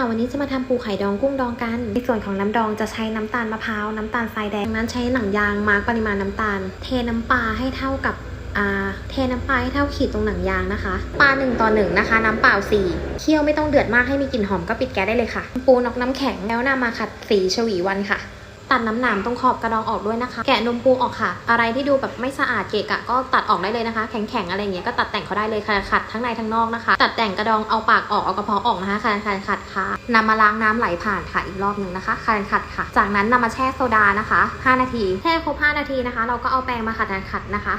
ค่ะ วันนี้จะมาทำปูไข่ดองกุ้งดองกัน ในส่วนของน้ำดองจะใช้น้ำตาลมะพร้าวน้ำตาลทรายแดงนั้นใช้หนังยางมาร์กปริมาณน้ำตาล เทน้ำปลาให้เท่ากับเทน้ำปลาให้เท่าขีดตรงหนังยางนะคะ ปลา1ต่อ1นะคะ น้ำเปล่า4เคี่ยวไม่ต้องเดือดมากให้มีกลิ่นหอมก็ปิดแก๊สได้เลยค่ะ ปูนอกน้ำแข็งแล้วนำมาขัดสีชวีวันค่ะ ตัดน้ำหนามตรงขอบกระดองออกด้วยนะคะ แกะนมปูออกค่ะ อะไรที่ดูแบบไม่สะอาดเกะกะก็ตัดออกได้เลยนะคะ แข็งๆอะไรเงี้ยก็ตัดแต่งเขาได้เลยค่ะขัดทั้งในทั้งนอกนะคะ ตัดแต่งกระดองเอาปากออกเอากระเพาะออกนะคะคันคันขัดค่ะนำมาล้างน้ำไหลผ่านค่ะอีกรอบหนึ่งนะคะคันขัดค่ะ จากนั้นนำมาแช่โซดานะคะ 5 นาทีแช่ครบ 5 นาทีนะคะ เราก็เอาแปรงมาขัดขัดนะคะ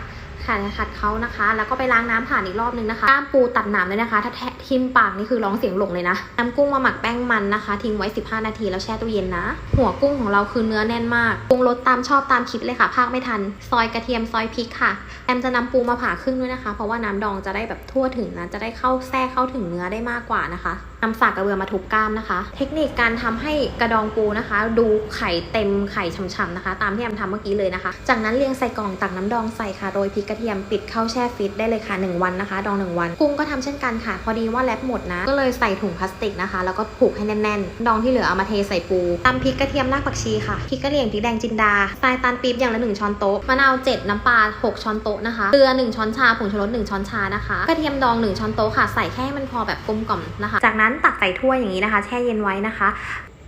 ขัดขัดเขานะคะ แล้วก็ไปล้างน้ำผ่านอีกรอบนึงนะคะกล้ามปูตัดหนามเลยนะคะ ถ้าแทะทิมปากนี่คือร้องเสียงหลงเลยนะน้ำกุ้งมาหมักแป้งมันนะคะ ทิ้งไว้ 15 นาทีแล้วแช่ตู้เย็นนะ หัวกุ้งของเราคือเนื้อแน่นมากปรุงรสตามชอบตามคลิปเลยค่ะ ภาคไม่ทัน ซอยกระเทียมซอยพริกค่ะแอมจะนำปูมาผ่าครึ่งด้วยนะคะ เพราะว่าน้ำดองจะได้แบบทั่วถึงนะ จะได้เข้าแทรกเข้าถึงเนื้อได้มากกว่านะคะ นำสากกระเบือมาทุบกล้ามนะคะ เทคนิคการทำให้กระดองปูนะคะ ดูไข่เต็มไข่ฉ่ำๆนะคะ ตามที่แอมทำเมื่อกี้เลยนะคะ จากนั้นเรียงใส่กล่องตักน้ำดองใส่ค่ะโรยพริกกระเทียมปิดเข้าแช่ฟรีซได้เลยค่ะ 1 วันนะคะ ดอง 1 วัน กุ้งก็ทำเช่นกันค่ะ พอดีว่าแรปหมดนะ ก็เลยใส่ถุงพลาสติกนะคะ แล้วก็ผูกให้แน่นๆ ดองที่เหลือเอามาเทใส่ปูตำพริกกระเทียมรากผักชีค่ะพริกกระเหรี่ยงพริกแดงจินดาทรายตาลปี๊บอย่างละ1ช้อนโต๊ะมะนาว7น้ำปลา6ช้อนโต๊ะนะคะเกลือ1ช้อนชาผงชูรส1ช้อนชานะคะกระเทียมดอง1ช้อนโต๊ะค่ะใส่แค่ให้มันพอแบบกลมกล่อมนะคะ จากนั้นตักใส่ถ้วยอย่างนี้นะคะ แช่เย็นไว้นะคะ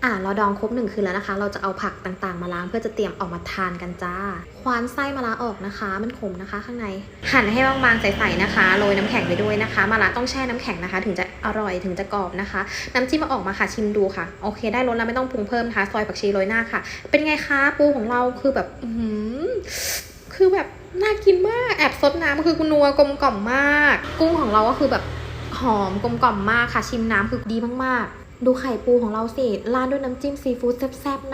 อ่าเราดองครบหนึ่งคืนแล้วนะคะ เราจะเอาผักต่างๆ มาล้างเพื่อจะเตรียมออกมาทานกันจ้า ควานไส้มะระออกนะคะ มันขมนะคะ ข้างใน หั่นให้บางๆใสๆนะคะ โรยน้ำแข็งไปด้วยนะคะมะระต้องแช่น้ำแข็งนะคะ ถึงจะอร่อยถึงจะกรอบนะคะ น้ำจิ้มมาออกมาค่ะชิมดูค่ะ โอเค ได้รสแล้วไม่ต้องปรุงเพิ่มนะคะ ซอยผักชีโรยหน้าค่ะ เป็นไงคะปูของเราคือแบบอืคือแบบน่ากินมาก แอบซดน้ำคือคุณนัวกลมกล่อมมาก กุ้งของเราก็คือแบบ หอมกลมกล่อมมากค่ะ ชิมน้ำคือดีมากๆ ดูไข่ปูของเราสิราดด้วยน้ำจิ้มซีฟู้ดแซ่บๆนะ